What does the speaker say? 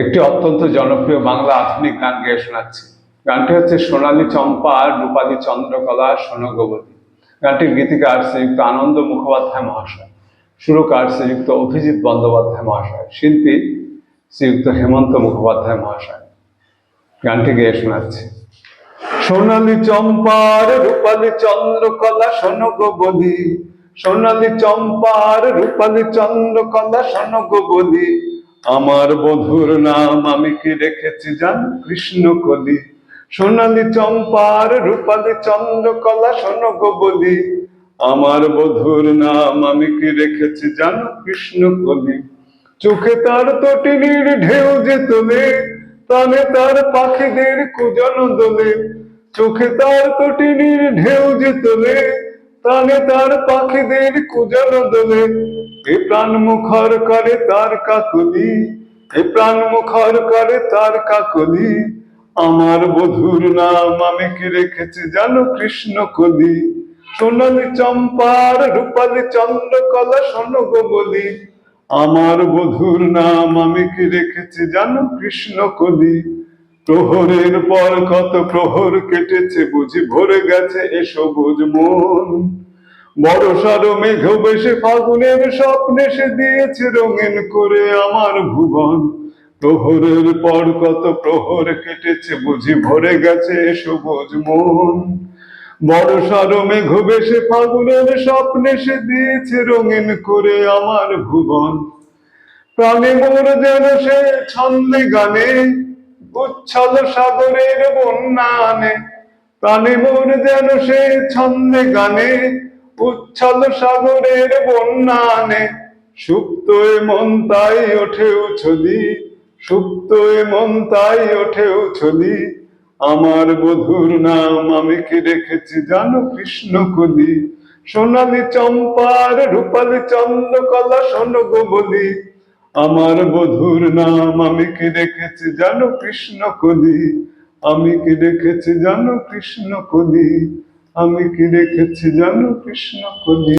একটি অত্যন্ত জনপ্রিয় বাংলা আধুনিক গান গেয়ে শোনাচ্ছি। গানটি হচ্ছে সোনালী চম্পা রূপালী চন্দ্রকলা সোনগবতী। গানটির গীতিকার শ্রীযুক্ত আনন্দ মুখোপাধ্যায় মহাশয়। সুরকার শ্রীযুক্ত অভিজিৎ বন্দ্যোপাধ্যায় মহাশয়। শিল্পী শ্রীযুক্ত হেমন্ত মুখোপাধ্যায় মহাশয়। গানটি গেয়ে শোনাচ্ছি। সোনালী চম্পার রূপালী চন্দ্রকলা শোনগ বলি সোনালী চম্পার রূপালী চন্দ্রকলা শোনগ বলি আমার বধুর নাম আমি কি রেখেছি জান? কৃষ্ণ কলি সোনালী চম্পার, রূপালী চন্দ্রকলা শোনগ বলি আমার বধুর নাম আমি কি রেখেছি জান? কৃষ্ণ কলি চোখে তার তটিনীর ঢেউ যে তোলে তানে তার পাখিদের কুজন দোলে। চোখে তার তটিনীর ঢেউ যে তোলে তানে তার পাখিদের কুজন দোলে। এ প্রাণ মুখর করে তার কাকলি এ প্রাণ মুখর করে তার কাকলি, আমার বধুর নাম আমি কি রেখেছি জানো কৃষ্ণ কলি? সোনালী চম্পার, রূপালী চন্দ্রকলা শোনগ বলি, আমার বধুর নাম আমি কি রেখেছি জানো কৃষ্ণ কলি? প্রহরের পর কত প্রহর কেটেছে, বুঝি ভরে গেছে এ সবুজ মন। বড় সড় মেঘ বেশে ফাগুনের স্বপ্নে সে দিয়েছে রঙিন করে আমার ভুবন। প্রহরের পর কত প্রহর কেটেছে, বুঝি ভরে গেছে সবুজ মন। বড় সড় মেঘ বেশে ফাগুনের স্বপ্নে সে দিয়েছে রঙিন করে আমার ভুবন। প্রাণে মোর যেন সে ছন্দে গানে উচ্ছল সাগরের বন্যানে, প্রাণে মোর যেন সে ছন্দে গানে, উচ্ছল সাগরের বন্যানে। সুপ্ত এ মন তাই ওঠে উছলি, সুপ্ত এ মন তাই ওঠে উছলি। আমার বধুর নাম আমি কি রেখেছি জানো কৃষ্ণ কলি সোনালী চম্পার, রূপালী চন্দ্রকলা শোনগ বলি। আমার বধুর নাম আমি কি দেখেছি? জানো কৃষ্ণ কলি। আমি কি দেখেছি? জানো কৃষ্ণ কলি। আমি কি দেখেছি? জানো কৃষ্ণ কলি।